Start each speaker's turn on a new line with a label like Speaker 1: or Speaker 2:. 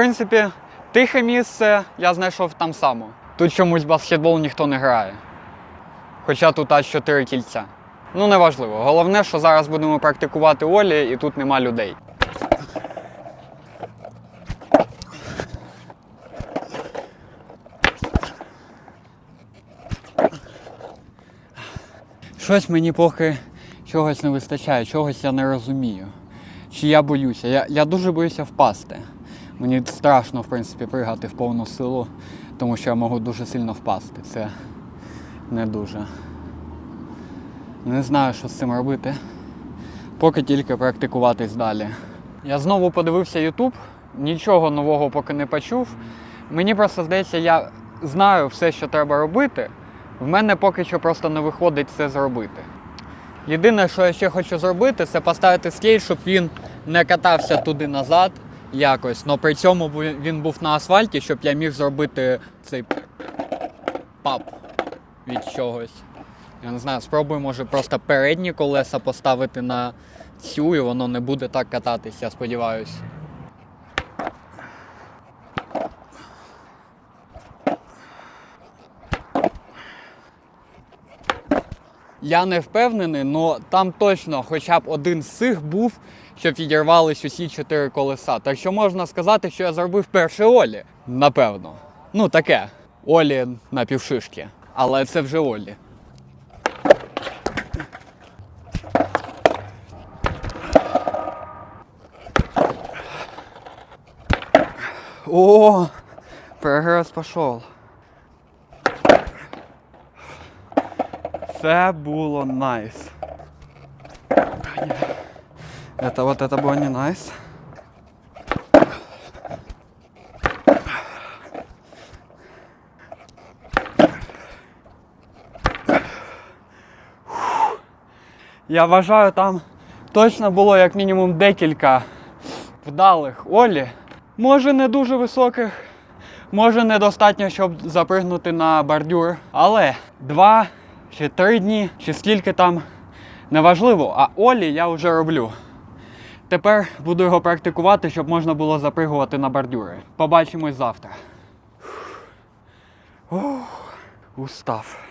Speaker 1: принципі, тихе місце я знайшов там само. Тут чомусь баскетбол ніхто не грає. Хоча тут аж 4 кільця. Ну, неважливо. Головне, що зараз будемо практикувати Олі і тут нема людей. Щось мені поки чогось не вистачає, чогось я не розумію. Чи я боюся? Я, я дуже боюся впасти. Мені страшно, в принципі, пригати в повну силу, тому що я можу дуже сильно впасти. Це не дуже. Не знаю, що з цим робити. Поки тільки практикуватись далі. Я знову подивився YouTube, нічого нового поки не почув. Мені просто здається, я знаю все, що треба робити. В мене поки що просто не виходить це зробити. Єдине, що я ще хочу зробити, це поставити скейт, щоб він не катався туди назад якось. але при цьому він був на асфальті, щоб я міг зробити цей пап від чогось. Я не знаю, спробую, може, просто передні колеса поставити на цю, і воно не буде так кататись, я сподіваюся. Я не впевнений, але там точно хоча б один з цих був, щоб відірвались усі чотири колеса. Так що можна сказати, що я зробив перше Олі. Напевно. Ну таке. Олі на півшишки. Але це вже Олі. О, прогрес пішов. Це було найс. Это вот это было не найс. Я вважаю, там точно було як мінімум декілька вдалих Олі. Може не дуже високих, може недостатньо, щоб запригнути на бордюр. Але два чи три дні, чи скільки там неважливо. А Олі я вже роблю. Тепер буду його практикувати, щоб можна було запригувати на бордюри. Побачимось завтра. Ух, устав.